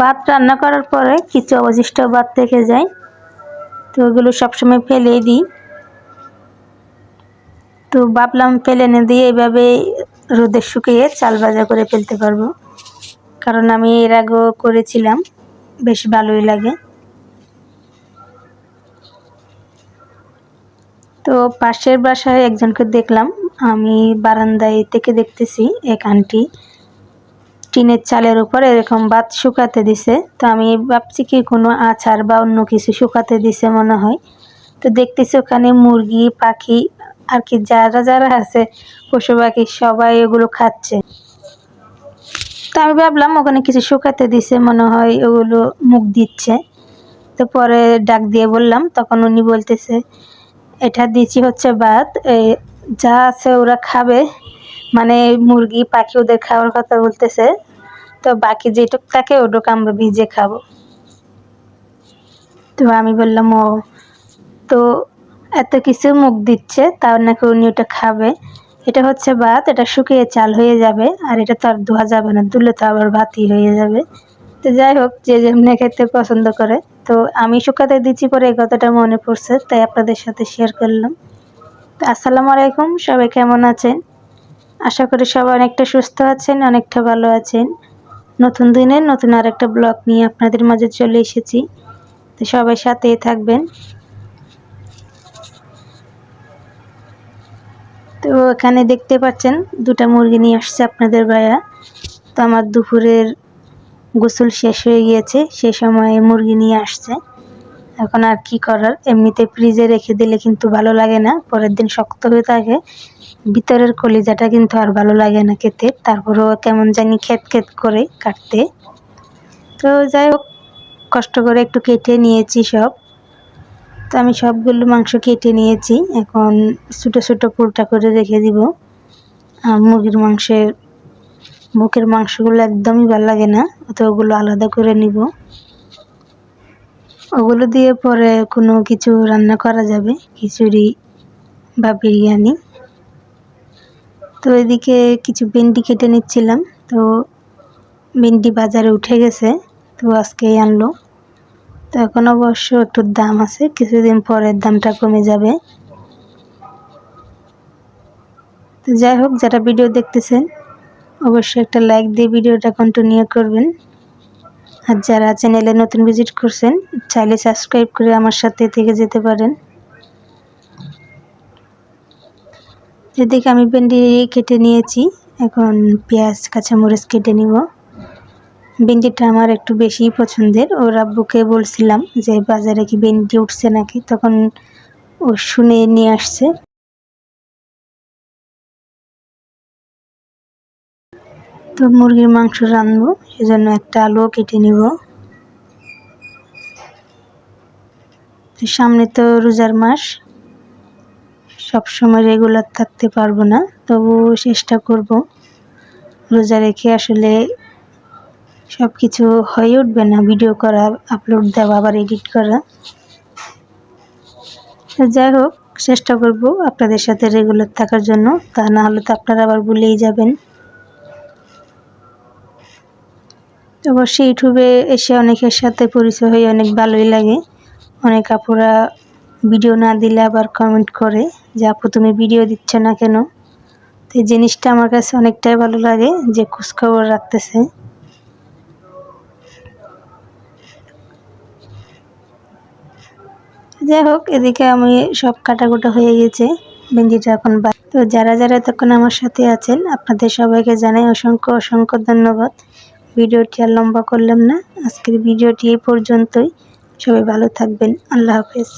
ভাত রান্না করার পরে কিছু অবশিষ্ট ভাত থেকে যায় তো ওগুলো সবসময় ফেলে দিই। তো ভাবলাম ফেলে না দিয়ে এইভাবে রোদে শুকিয়ে চাল ভাজা করে ফেলতে পারব। কারণ আমি এর আগেও করেছিলাম, বেশ ভালোই লাগে। তো পাশের বাসায় একজনকে দেখলাম, আমি বারান্দায় থেকে দেখতেছি এক আন্টি টিনের চালের উপর এরকম ভাত শুকাতে দিছে। তো আমি ভাবছি কি কোনো আচার বা অন্য কিছু শুকাতে দিছে মনে হয়। তো দেখতেছি ওখানে মুরগি, পাখি, আর কি যারা যারা আছে, পশু পাখি সবাই এগুলো খাচ্ছে। তো আমি ভাবলাম ওখানে কিছু শুকাতে দিছে, মনে হয় ওগুলো মুখ দিচ্ছে। তো পরে ডাক দিয়ে বললাম, তখন উনি বলতেছে, এটা দিচ্ছি হচ্ছে ভাত যা আছে ওরা খাবে। মানে মুরগি, পাখি ওদের খাওয়ার কথা বলতেছে। তো বাকি যেটুক থাকে ওটুক আমরা ভিজে খাব। তো আমি বললাম, ও, তো এত কিছু মুখ দিচ্ছে, তাও নাকি উনি ওটা খাবে? এটা হচ্ছে ভাত, এটা শুকিয়ে চাল হয়ে যাবে, আর এটা তো আর ধোয়া যাবে না দুলে তো আবার ভাতই হয়ে যাবে। তো যাই হোক, যে যেমনি খেতে পছন্দ করে। তো আমি শুকাতে দিচ্ছি পরে এই কথাটা মনে পড়ছে, তাই আপনাদের সাথে শেয়ার করলাম। তো আসসালামু আলাইকুম, সবাই কেমন আছেন? আশা করি সবাই অনেকটা সুস্থ আছেন, অনেকটা ভালো আছেন। নতুন দিনের নতুন আর একটা ব্লগ নিয়ে আপনাদের মাঝে চলে এসেছি। তো সবাই সাথেই থাকবেন। তো এখানে দেখতে পাচ্ছেন দুটা মুরগি নিয়ে আসছে আপনাদের ভাইয়া। তো আমার দুপুরের গোসল শেষ হয়ে গিয়েছে, সে সময় মুরগি নিয়ে আসছে। এখন আর কি করার? এমনিতে ফ্রিজে রেখে দিলে কিন্তু ভালো লাগে না, পরের দিন শক্ত হয়ে থাকে। ভিতরের কলিজাটা কিন্তু আর ভালো লাগে না খেতে। তারপরেও কেমন জানি খেত খেত করে কাটতে। তো যাই হোক, কষ্ট করে একটু কেটে নিয়েছি সব। তো আমি সবগুলো মাংস কেটে নিয়েছি। এখন ছোটো ছোটো পুরটা করে রেখে দিব। আর মুরগির মাংসের বুকের মাংসগুলো একদমই ভালো লাগে না তো ওগুলো আলাদা করে নিব। ওগুলো দিয়ে পরে কোনো কিছু রান্না করা যাবে, খিচুড়ি বা বিরিয়ানি। তো এদিকে কিছু ভেন্ডি কেটে নিচ্ছিলাম, তো ভেন্ডি বাজারে উঠে গেছে, তো আজকেই আনলো। তো এখন অবশ্য একটু দাম আছে, কিছুদিন পরের দামটা কমে যাবে। তো যাই হোক, যারা ভিডিও দেখতেছেন, অবশ্যই একটা লাইক দিয়ে ভিডিওটা কন্টিনিউ করবেন। আর যারা চ্যানেলে নতুন ভিজিট করছেন, চাইলে সাবস্ক্রাইব করে আমার সাথে থেকে যেতে পারেন। এদিকে আমি ভেন্ডি কেটে নিয়েছি, এখন পেঁয়াজ, কাঁচামরিচ কেটে নিব। ভেন্ডিটা আমার একটু বেশি পছন্দের, ওর আব্বুকে বলছিলাম যে বাজারে কি ভেন্ডি উঠছে নাকি, তখন ও শুনে নিয়ে আসছে। তো মুরগির মাংস রাঁধবো, সেজন্য একটা আলুও কেটে নিব। সামনে তো রোজার মাস, সবসময় রেগুলার থাকতে পারব না, তবু চেষ্টা করব। রোজা রেখে আসলে সব কিছু হয়ে উঠবে না, ভিডিও করা, আপলোড দেওয়া, আবার এডিট করা। যাই হোক, চেষ্টা করব আপনাদের সাথে রেগুলার থাকার জন্য, তা না হলে তো আপনারা আবার ভুলেই যাবেন। অবশ্যই ইউটিউবে এসে অনেকের সাথে পরিচয় হয়ে অনেক ভালোই লাগে। অনেক আপুরা ভিডিও না দিলে আবার কমেন্ট করে যে, আপু, তুমি ভিডিও দিচ্ছ না কেন? তো এই জিনিসটা আমার কাছে অনেকটাই ভালো লাগে যে, খোঁজখবর রাখতেছে। যাই হোক, এদিকে আমি সব কাটাকুটা হয়ে গেছে। ভেন্ডিটা এখন তো যারা যারা এতক্ষণ আমার সাথে আছেন, আপনাদের সবাইকে জানাই অসংখ্য অসংখ্য ধন্যবাদ। ভিডিওটি আর লম্বা করলাম না। আজকের ভিডিওটি এই পর্যন্তই। সবাই ভালো থাকবেন। আল্লাহ হাফেজ।